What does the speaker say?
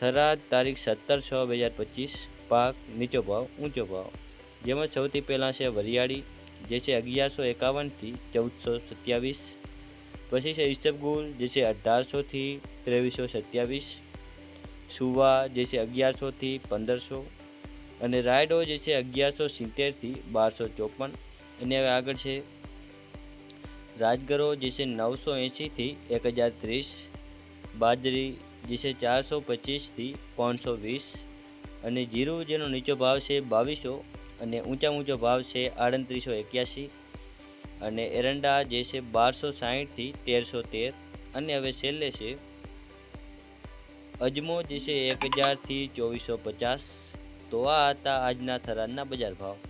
થરાદ તારીખ સત્તર છ બે હજાર પચીસ, પાક નીચો ભાવ, ઊંચો ભાવ. જેમાં સૌથી પહેલાં છે વરિયાળી, જે છે અગિયારસો એકાવનથી ચૌદસો સત્યાવીસ. પછી છે ઈસબગુલ, જે છે અઢારસોથી ત્રેવીસો સત્યાવીસ. સુવા, જે છે અગિયારસોથી પંદરસો. અને રાયડો, જે છે અગિયારસો સિત્તેરથી બારસો ચોપન. અને હવે આગળ છે રાજગરો, જે છે નવસો એંશીથી એક હજાર ત્રીસ. બાજરી જે છે ચારસો પચીસથી પાંચસો વીસ અને જીરું જેનો નીચો ભાવ છે બાવીસો અને ઊંચા ઊંચો ભાવ છે આડત્રીસો એક્યાસી અને એરંડા જે છે બારસો સાહીઠથી તેરસો તેર અને હવે છેલ્લે છે અજમો જે છે એક હજારથી ચોવીસો પચાસ તો આ હતા આજના થરાદના બજાર ભાવ.